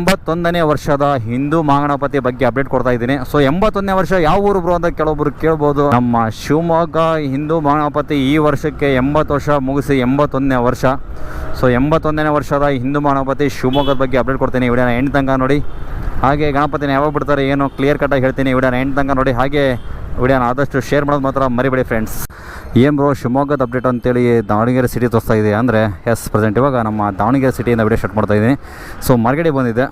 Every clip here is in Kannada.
ಎಂಬತ್ತೊಂದನೇ ವರ್ಷದ ಹಿಂದೂ ಮಹಾಗಣಪತಿ ಬಗ್ಗೆ ಅಪ್ಡೇಟ್ ಕೊಡ್ತಾ ಇದ್ದೀನಿ. ಸೊ ಎಂಬತ್ತೊಂದನೇ ವರ್ಷ ಯಾವ ಊರು ಬ್ರೋ ಅಂತ ಕೆಲವೊಬ್ರು ಕೇಳ್ಬೋದು. ನಮ್ಮ ಶಿವಮೊಗ್ಗ ಹಿಂದೂ ಮಹಾಗಣಪತಿ ಈ ವರ್ಷಕ್ಕೆ ಎಂಬತ್ತು ವರ್ಷ ಮುಗಿಸಿ ಎಂಬತ್ತೊಂದನೇ ವರ್ಷ. ಸೊ ಎಂಬತ್ತೊಂದನೇ ವರ್ಷದ ಹಿಂದೂ ಮಹಾಗಣಪತಿ ಶಿವಮೊಗ್ಗದ ಬಗ್ಗೆ ಅಪ್ಡೇಟ್ ಕೊಡ್ತೀನಿ. ವಿಡಿಯೋನ ಎಂಟು ತನಕ ನೋಡಿ. ಹಾಗೆ ಗಣಪತಿನ ಯಾವಾಗ ಬಿಡ್ತಾರೆ, ಏನು ಕ್ಲಿಯರ್ ಕಟ್ಟಾಗಿ ಹೇಳ್ತೀನಿ. ವಿಡಿಯೋನ ಎಂಟು ತನಕ ನೋಡಿ. ಹಾಗೆ ವಿಡಿಯೋನ ಆದಷ್ಟು ಶೇರ್ ಮಾಡೋದು ಮಾತ್ರ ಮರಿಬೇಡಿ ಫ್ರೆಂಡ್ಸ್ ಏನು ಬ್ರೋ, ಶಿವಮೊಗ್ಗದ ಅಪ್ಡೇಟ್ ಅಂತೇಳಿ ದಾವಣಗೆರೆ ಸಿಟಿ ತೋರಿಸ್ತಾ ಇದೆ. ಅಂದರೆ ಎಸ್ ಪ್ರೆಸೆಂಟ್ ಇವಾಗ ನಮ್ಮ ದಾವಣಗೆರೆ ಸಿಟಿಯಿಂದ ವಿಡಿಯೋ ಸ್ಟಾರ್ಟ್ ಮಾಡ್ತಾ ಇದ್ದೀನಿ. ಸೊ ಮಾರ್ಗಡೆ ಬಂದಿದ್ದೆ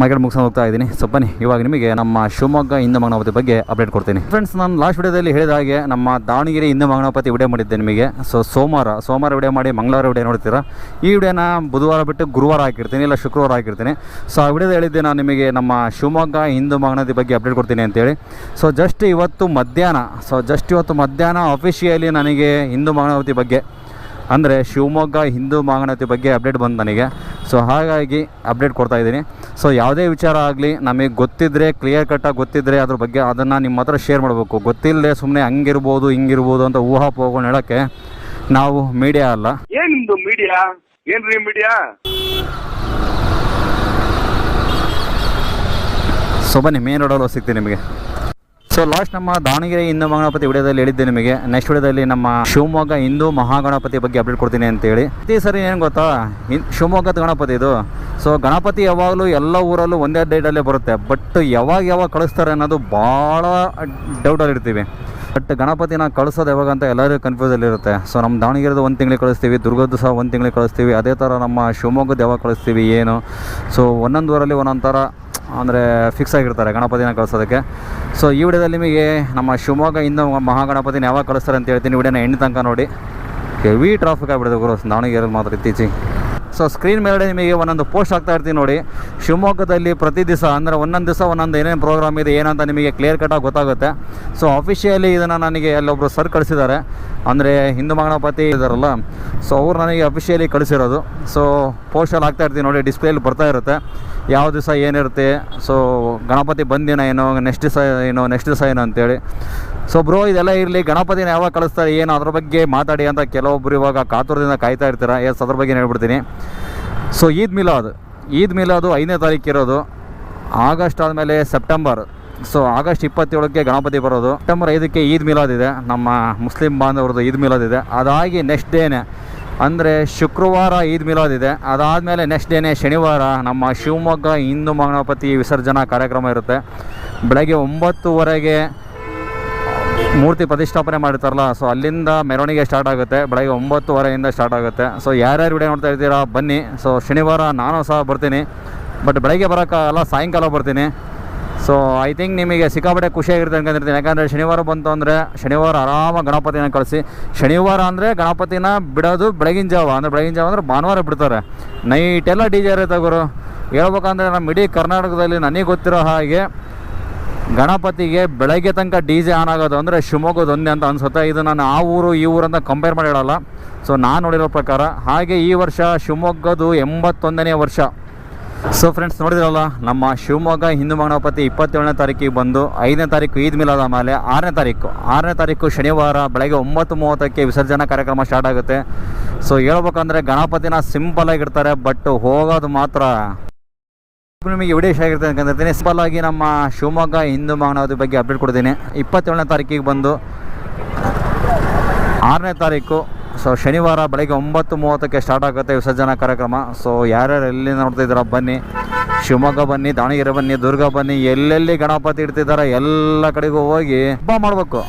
ಮಾರ್ಕೆಟ್ ಮುಗಿಸ್ಕೊಂಡು ಹೋಗ್ತಾ ಇದ್ದೀನಿ. ಸೊ ಬನ್ನಿ, ಇವಾಗ ನಿಮಗೆ ನಮ್ಮ ಶಿವಮೊಗ್ಗ ಹಿಂದೂ ಮಗಣಪತಿ ಬಗ್ಗೆ ಅಪ್ಡೇಟ್ ಕೊಡ್ತೀನಿ. ಫ್ರೆಂಡ್ಸ್ ನಾನು ಲಾಸ್ಟ್ ವಿಡಿಯೋದಲ್ಲಿ ಹೇಳಿದ ಹಾಗೆ ನಮ್ಮ ದಾವಣಗೆರೆ ಹಿಂದೂ ಮಗಣಪತಿ ವಿಡಿಯೋ ಮಾಡಿದ್ದೆ ನಿಮಗೆ. ಸೊ ಸೋಮವಾರ ಸೋಮವಾರ ವಿಡಿಯೋ ಮಾಡಿ ಮಂಗಳವಾರ ವಿಡಿಯೋ ನೋಡ್ತೀರಾ? ಈ ವಿಡಿಯೋನ ಬುಧವಾರ ಬಿಟ್ಟು ಗುರುವಾರ ಹಾಕಿರ್ತೀನಿ, ಇಲ್ಲ ಶುಕ್ರವಾರ ಹಾಕಿರ್ತೀನಿ. ಸೊ ಆ ವಿಡಿಯೋದ ಹೇಳಿದ್ದೆ ನಾನು ನಿಮಗೆ ನಮ್ಮ ಶಿವಮೊಗ್ಗ ಹಿಂದೂ ಮಗನದಿ ಬಗ್ಗೆ ಅಪ್ಡೇಟ್ ಕೊಡ್ತೀನಿ ಅಂತೇಳಿ. ಸೊ ಜಸ್ಟ್ ಇವತ್ತು ಮಧ್ಯಾಹ್ನ ಸೊ ಜಸ್ಟ್ ಇವತ್ತು ಮಧ್ಯಾಹ್ನ ಅಫಿಷಿಯಲಿ ನನಗೆ ಹಿಂದೂ ಮಗಣಪತಿ ಬಗ್ಗೆ ಅಂದರೆ ಶಿವಮೊಗ್ಗ ಹಿಂದೂ ಮಾಗಣತಿ ಬಗ್ಗೆ ಅಪ್ಡೇಟ್ ಬಂದು ನನಗೆ. ಸೊ ಹಾಗಾಗಿ ಅಪ್ಡೇಟ್ ಕೊಡ್ತಾ ಇದ್ದೀನಿ. ಸೊ ಯಾವುದೇ ವಿಚಾರ ಆಗಲಿ ನಮಗೆ ಗೊತ್ತಿದ್ದರೆ ಕ್ಲಿಯರ್ ಕಟ್ಟಾಗಿ ಗೊತ್ತಿದ್ದರೆ ಅದ್ರ ಬಗ್ಗೆ ಅದನ್ನು ನಿಮ್ಮ ಹತ್ರ ಶೇರ್ ಮಾಡಬೇಕು. ಗೊತ್ತಿಲ್ಲದೆ ಸುಮ್ಮನೆ ಹಂಗಿರ್ಬೋದು ಹಿಂಗಿರ್ಬೋದು ಅಂತ ಊಹಾಪೋಹಗಳು ಹೇಳೋಕ್ಕೆ ನಾವು ಮೀಡಿಯಾ ಅಲ್ಲ. ಏನ್ ನಿಮ್ದು ಮೀಡಿಯಾ ಏನ್ರಿ ಮೀಡಿಯಾ ಸೊ ಬನ್ನಿ ಮೇನ್ ರೋಡಲ್ಲಿ ಸಿಗ್ತೀನಿ ನಿಮಗೆ. ಸೊ ಲಾಸ್ಟ್ ನಮ್ಮ ದಾವಣಗೆರೆ ಹಿಂದೂ ಮಹಾಗಣಪತಿ ವಿಡಿಯೋದಲ್ಲಿ ಹೇಳಿದ್ದೆ ನಿಮಗೆ. ನೆಕ್ಸ್ಟ್ ವಿಡಿಯೋದಲ್ಲಿ ನಮ್ಮ ಶಿವಮೊಗ್ಗ ಹಿಂದೂ ಮಹಾಗಣಪತಿ ಬಗ್ಗೆ ಅಪ್ಡೇಟ್ ಕೊಡ್ತೀನಿ ಅಂತೇಳಿ ಪ್ರತಿ ಸರಿ ಏನು ಗೊತ್ತಾ? ಶಿವಮೊಗ್ಗದ ಗಣಪತಿ ಇದು. ಸೊ ಗಣಪತಿ ಯಾವಾಗಲೂ ಎಲ್ಲ ಊರಲ್ಲೂ ಒಂದೇ ಡೇಟಲ್ಲೇ ಬರುತ್ತೆ. ಬಟ್ ಯಾವಾಗ ಯಾವಾಗ ಕಳಿಸ್ತಾರೆ ಅನ್ನೋದು ಭಾಳ ಡೌಟಲ್ಲಿ ಇರ್ತೀವಿ. ಬಟ್ ಗಣಪತಿನ ಕಳಿಸೋದು ಯಾವಾಗ ಅಂತ ಎಲ್ಲರಿಗೂ ಕನ್ಫ್ಯೂಸಲ್ಲಿರುತ್ತೆ ಸೊ ನಮ್ಮ ದಾವಣಗೆರೆದು ಒಂದು ತಿಂಗಳಿಗೆ ಕಳಿಸ್ತೀವಿ, ದುರ್ಗದ್ದು ಸಹ ಒಂದು ತಿಂಗಳಿಗೆ ಕಳಿಸ್ತೀವಿ. ಅದೇ ಥರ ನಮ್ಮ ಶಿವಮೊಗ್ಗದ ಯಾವಾಗ ಕಳಿಸ್ತೀವಿ, ಏನು? ಸೊ ಒಂದೊಂದು ಊರಲ್ಲಿ ಒಂದೊಂದು ಥರ ಅಂದರೆ ಫಿಕ್ಸ್ ಆಗಿರ್ತಾರೆ ಗಣಪತಿನ ಕಳಿಸೋದಕ್ಕೆ. ಸೊ ಈ ವಿಡಿಯೋದಲ್ಲಿ ನಿಮಗೆ ನಮ್ಮ ಶಿವಮೊಗ್ಗ ಇಂದ ಮಹಾಗಣಪತಿನ ಯಾವಾಗ ಕಳಿಸ್ತಾರೆ ಅಂತ ಹೇಳ್ತೀನಿ. ವಿಡಿಯೋನ ಹೆಣ್ಣು ತನಕ ನೋಡಿ. ಹೆವಿ ಟ್ರಾಫಿಕ್ ಆಗಿಬಿಡುತ್ತೆ ಗುರು. ದಾವಣಗೆರೆ ಮಾತ್ರ ಇತ್ತೀಚೆಗೆ. ಸೊ ಸ್ಕ್ರೀನ್ ಮೇಲೆ ನಿಮಗೆ ಒಂದೊಂದು ಪೋಸ್ಟ್ ಆಗ್ತಾ ಇರ್ತೀನಿ ನೋಡಿ. ಶಿವಮೊಗ್ಗದಲ್ಲಿ ಪ್ರತಿ ದಿವಸ, ಅಂದರೆ ಒಂದೊಂದು ದಿವಸ ಒಂದೊಂದು ಏನೇನು ಪ್ರೋಗ್ರಾಮ್ ಇದೆ, ಏನಂತ ನಿಮಗೆ ಕ್ಲಿಯರ್ ಕಟ್ಟಾಗಿ ಗೊತ್ತಾಗುತ್ತೆ. ಸೊ ಅಫಿಷಿಯಲಿ ಇದನ್ನು ನನಗೆ ಅಲ್ಲೊಬ್ಬರು ಸರ್ ಕಳಿಸಿದ್ದಾರೆ. ಅಂದರೆ ಹಿಂದೂ ಮಗಣಪತಿ ಇದ್ದಾರಲ್ಲ ಸೊ ಅವ್ರು ನನಗೆ ಅಫಿಷಿಯಲಿ ಕಳಿಸಿರೋದು. ಸೊ ಪೋಸ್ಟಲ್ಲಿ ಆಗ್ತಾ ಇರ್ತೀನಿ ನೋಡಿ ಡಿಸ್ಪ್ಲೇಲಿ ಬರ್ತಾ ಇರುತ್ತೆ. ಯಾವ ದಿವಸ ಏನಿರುತ್ತೆ ಸೊ ಗಣಪತಿ ಬಂದಿನ ಏನು ನೆಕ್ಸ್ಟ್ ದಿವಸ ಏನು ನೆಕ್ಸ್ಟ್ ದಿವಸ ಏನು ಅಂತೇಳಿ. ಸೊ ಬ್ರೋ ಇದೆಲ್ಲ ಇರಲಿ, ಗಣಪತಿನ ಯಾವಾಗ ಕಳಿಸ್ತಾರೆ, ಏನು, ಅದ್ರ ಬಗ್ಗೆ ಮಾತಾಡಿ ಅಂತ ಕೆಲವೊಬ್ರು ಇವಾಗ ಕಾತುರದಿಂದ ಕಾಯ್ತಾ ಇರ್ತೀರ? ಎಸ್ ಅದ್ರ ಬಗ್ಗೆ ಹೇಳ್ಬಿಡ್ತೀನಿ. ಸೊ ಈದ್ ಮಿಲಾದ್ ಈದ್ ಮಿಲಾದು ಐದನೇ ತಾರೀಕು ಇರೋದು. ಆಗಸ್ಟ್ ಆದಮೇಲೆ ಸೆಪ್ಟೆಂಬರ್ ಸೊ ಆಗಸ್ಟ್ ಇಪ್ಪತ್ತೇಳಕ್ಕೆ ಗಣಪತಿ ಬರೋದು. ಸೆಪ್ಟೆಂಬರ್ ಐದಕ್ಕೆ ಈದ್ ಮಿಲಾದ್ ಇದೆ. ನಮ್ಮ ಮುಸ್ಲಿಂ ಬಾಂಧವ್ರದ್ದು ಈದ್ ಮಿಲಾದ್ ಇದೆ. ಅದಾಗಿ ನೆಕ್ಸ್ಟ್ ಡೇನೆ ಅಂದರೆ ಶುಕ್ರವಾರ ಈದ್ ಮಿಲಾದ್ ಇದೆ. ಅದಾದಮೇಲೆ ನೆಕ್ಸ್ಟ್ ಡೇನೆ ಶನಿವಾರ ನಮ್ಮ ಶಿವಮೊಗ್ಗ ಹಿಂದೂ ಗಣಪತಿ ವಿಸರ್ಜನಾ ಕಾರ್ಯಕ್ರಮ ಇರುತ್ತೆ. ಬೆಳಗ್ಗೆ ಒಂಬತ್ತುವರೆಗೆ ಮೂರ್ತಿ ಪ್ರತಿಷ್ಠಾಪನೆ ಮಾಡಿರ್ತಾರಲ್ಲ ಸೊ ಅಲ್ಲಿಂದ ಮೆರವಣಿಗೆ ಸ್ಟಾರ್ಟ್ ಆಗುತ್ತೆ. ಬೆಳಗ್ಗೆ ಒಂಬತ್ತುವರೆಯಿಂದ ಸ್ಟಾರ್ಟ್ ಆಗುತ್ತೆ. ಸೊ ಯಾರ್ಯಾರು ವಿಡಿಯೋ ನೋಡ್ತಾ ಇರ್ತೀರಾ, ಬನ್ನಿ. ಸೊ ಶನಿವಾರ ನಾನು ಸಹ ಬರ್ತೀನಿ. ಬಟ್ ಬೆಳಗ್ಗೆ ಬರೋಕ್ಕಾಗಲ್ಲ ಸಾಯಂಕಾಲ ಬರ್ತೀನಿ. ಸೊ ಐ ಥಿಂಕ್ ನಿಮಗೆ ಸಿಕ್ಕಾಪಟ್ಟೆ ಖುಷಿಯಾಗಿರುತ್ತೆ ಅನ್ಕೊಂಡಿರ್ತೀನಿ. ಯಾಕಂದರೆ ಶನಿವಾರ ಬಂತು ಅಂದರೆ ಶನಿವಾರ ಆರಾಮಾಗಿ ಗಣಪತಿನ ಕಳಿಸಿ. ಶನಿವಾರ ಅಂದರೆ ಗಣಪತಿನ ಬಿಡೋದು ಬೆಳಗಿನ ಜಾವ. ಅಂದರೆ ಬೆಳಗಿನ ಜಾವ ಅಂದರೆ ಭಾನುವಾರ ಬಿಡ್ತಾರೆ. ನೈಟೆಲ್ಲ ಡಿ ಜೆ ಇರುತ್ತೆ ಗುರು. ಹೇಳ್ಬೇಕಂದ್ರೆ ನಮ್ಮ ಇಡೀ ಕರ್ನಾಟಕದಲ್ಲಿ ನನಗೆ ಗೊತ್ತಿರೋ ಹಾಗೆ ಗಣಪತಿಗೆ ಬೆಳಗ್ಗೆ ತನಕ ಡಿ ಜೆ ಆನ್ ಆಗೋದು ಅಂದರೆ ಶಿವಮೊಗ್ಗದ ಒಂದೇ ಅಂತ ಅನ್ಸುತ್ತೆ. ಇದು ನಾನು ಆ ಊರು ಈ ಊರಂತ ಕಂಪೇರ್ ಮಾಡಿ ಹೇಳಲ್ಲ. ಸೊ ನಾನು ನೋಡಿರೋ ಪ್ರಕಾರ ಹಾಗೆ ಈ ವರ್ಷ ಶಿವಮೊಗ್ಗದು ಎಂಬತ್ತೊಂದನೇ ವರ್ಷ. ಸೊ ಫ್ರೆಂಡ್ಸ್ ನೋಡಿದ್ರಲ್ಲ, ನಮ್ಮ ಶಿವಮೊಗ್ಗ ಹಿಂದೂ ಗಣಪತಿ ಇಪ್ಪತ್ತೇಳನೇ ತಾರೀಕಿಗೆ ಬಂದು ಐದನೇ ತಾರೀಕು ಈದ್ ಮಿಲಾದ ಮೇಲೆ ಆರನೇ ತಾರೀಕು. ಆರನೇ ತಾರೀಕು ಶನಿವಾರ ಬೆಳಗ್ಗೆ ಒಂಬತ್ತು ಮೂವತ್ತಕ್ಕೆ ವಿಸರ್ಜನಾ ಕಾರ್ಯಕ್ರಮ ಸ್ಟಾರ್ಟ್ ಆಗುತ್ತೆ. ಸೊ ಹೇಳ್ಬೇಕಂದ್ರೆ ಗಣಪತಿನ ಸಿಂಪಲ್ ಆಗಿರ್ತಾರೆ ಬಟ್ ಹೋಗೋದು ಮಾತ್ರ. ನಿಮಗೆ ವಿಡಿಯೋ ಇಷ್ಟ ಆಗಿರುತ್ತೆ ನಮ್ಮ ಶಿವಮೊಗ್ಗ ಹಿಂದೂ ಮಹಾನವತಿ ಬಗ್ಗೆ ಅಪ್ಡೇಟ್ ಕೊಡ್ತೀನಿ. ಇಪ್ಪತ್ತೇಳನೇ ತಾರೀಕಿಗೆ ಬಂದು ಆರನೇ ತಾರೀಕು. ಸೊ ಶನಿವಾರ ಬೆಳಗ್ಗೆ ಒಂಬತ್ತು ಮೂವತ್ತಕ್ಕೆ ಸ್ಟಾರ್ಟ್ ಆಗುತ್ತೆ ವಿಸರ್ಜನಾ ಕಾರ್ಯಕ್ರಮ. ಸೊ ಯಾರ್ಯಾರು ಎಲ್ಲಿ ನೋಡ್ತಾ ಇದ್ದೀರಾ, ಬನ್ನಿ. ಶಿವಮೊಗ್ಗ ಬನ್ನಿ, ದಾವಣಗೆರೆ ಬನ್ನಿ, ದುರ್ಗ ಬನ್ನಿ, ಎಲ್ಲೆಲ್ಲಿ ಗಣಪತಿ ಇಡ್ತಿದ್ದಾರೆ, ಎಲ್ಲ ಕಡೆಗೂ ಹೋಗಿ ಹಬ್ಬ ಮಾಡಬೇಕು.